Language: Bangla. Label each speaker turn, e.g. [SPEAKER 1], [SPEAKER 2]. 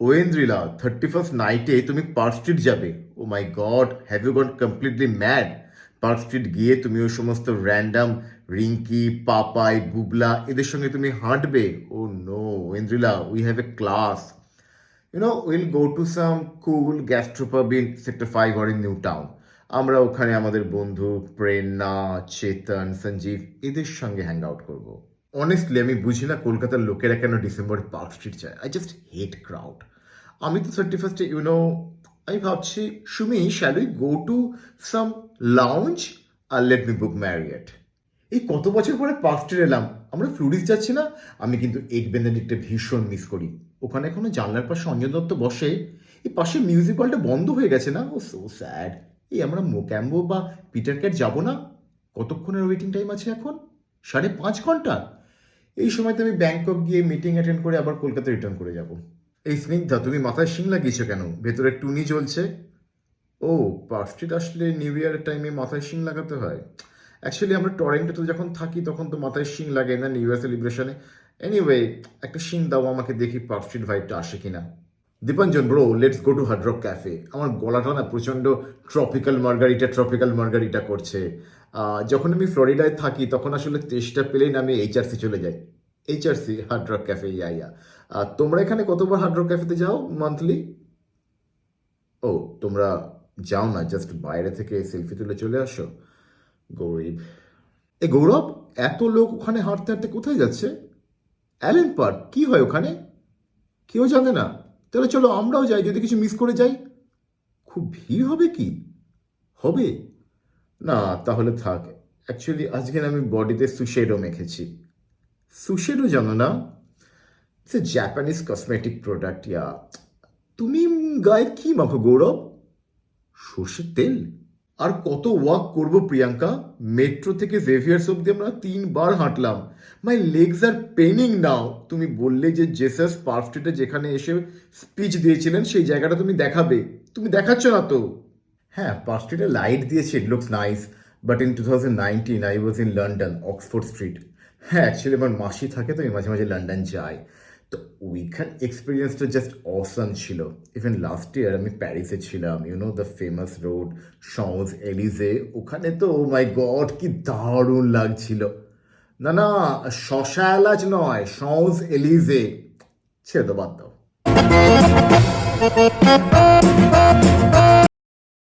[SPEAKER 1] ওয়েন্দ্রিলা থার্টি ফার্স্ট নাইটে তুমি পার্ক স্ট্রিট যাবে। ও my god have you got completely mad Park Street গিয়ে তুমি ওই সমস্ত র্যান্ডাম রিঙ্কি, পাপাই, বুবলা এদের সঙ্গে তুমি হাঁটবে। ও no Oindrila we have a class you know will go to some cool gastropub in sector five or in New Town আমরা ওখানে আমাদের বন্ধু, প্রেরণা, চেতন, সঞ্জীব এদের সঙ্গে হ্যাং আউট করব। অনেস্টলি আমি বুঝি না কলকাতার লোকেরা কেন ডিসেম্বরে পার্ক স্ট্রিট যায়। আই জাস্ট হেট ক্রাউড আমি তো থার্টি ফার্স্টে ইউ নো আমি ভাবছি, Sumi shall we go to some lounge R let me book Marriott এই কত বছর পরে পার্ক স্ট্রিট এলাম। আমরা ফ্লুরিস যাচ্ছি না। আমি কিন্তু এগ বেনেডিক্টে ভীষণ মিস করি। ওখানে এখনও জানলার পাশে অঞ্জন দত্ত বসে। এই পাশে মিউজিক হলটা বন্ধ হয়ে গেছে না? ও সো স্যাড এই আমরা মোক্যাম্বো বা পিটার ক্যাট যাব না? কতক্ষণের ওয়েটিং টাইম আছে এখন? সাড়ে পাঁচ ঘণ্টা? এই সময়তে আমি ব্যাংকক গিয়ে মিটিং অ্যাটেন্ড করে আবার কলকাতা রিটার্ন করে যাব। এই স্নিগ্ধা, তুমি মাথায় শিং লাগিয়েছো কেন? ভেতরে টুনি চলছে ও পার্ক স্ট্রিট আসলে নিউ ইয়ারের টাইমে মাথায় শিং লাগাতে হয়। অ্যাকচুয়ালি আমরা টরেন্টোতে যখন থাকি, তখন তো মাথায় শিং লাগে না নিউ ইয়ার সেলিব্রেশনে এনিওয়ে একটা শিং দাও, আমাকে দেখি পার্ক স্ট্রিট ভাইবটা আসে কিনা। Dipanjan bro let's go to Hard Rock Cafe আমার গলাটা না প্রচণ্ড ট্রপিক্যাল মার্গারিটা ট্রপিক্যাল মার্গারিটা করছে। যখন আমি ফ্লোরিডায় থাকি, তখন আসলে তেষ্টা পেলেই আমি এইচআরসি চলে যাই। HRC Hard Rock Cafe yeah ah, তোমরা এখানে কতবার হার্ড রক ক্যাফেতে যাও মান্থলি ও তোমরা যাও না জাস্ট বাইরে থেকে সেলফি তুলে চলে আসো। গরিব। এ গৌরব এত লোক ওখানে হাঁটতে হাঁটতে কোথায় যাচ্ছে? অ্যালেন পার্ক কি হয় ওখানে? কেউ জানে না। তাহলে চলো আমরাও যাই যদি কিছু মিস করে যাই। খুব ভিড় হবে কি? হবে? না তাহলে থাক। অ্যাকচুয়ালি আজকে আমি বডিতে সুশেডো মেখেছি সুশেডো জানো না a Japanese cosmetic product yeah তুমি গায়ে কি মাখো গৌরব? সর্ষের তেল। আর কত ওয়াক করব প্রিয়াঙ্কা? মেট্রো থেকে জেভিয়ার্স অব্দি আমরা তিনবার হাঁটলাম। মাই লেগস আর পেনিং নাও তুমি বললে যে জেসাস পার্ক স্ট্রিটে যেখানে এসে স্পিচ দিয়েছিলেন, সেই জায়গাটা তুমি দেখাবে। তুমি দেখাচ্ছ না তো? হ্যাঁ পার্ক স্ট্রিটে লাইট দিয়েছে it looks nice but in two thousand nineteen I was in London Oxford Street হ্যাঁ অ্যাকচুয়ালি আমার মাসি থাকে তো, আমি মাঝে মাঝে লন্ডন যাই। তো ওইখান এক্সপিরিয়েন্সটা জাস্ট অসাম ছিল। ইভেন লাস্ট ইয়ার আমি প্যারিসে ছিলাম you know the famous road Champs Elysees ওখানে তো মাই গড কি দারুণ লাগছিল। না না, শশা এলাচ নয় শংস এলিজে ছেড়ে তো বাদ দাও।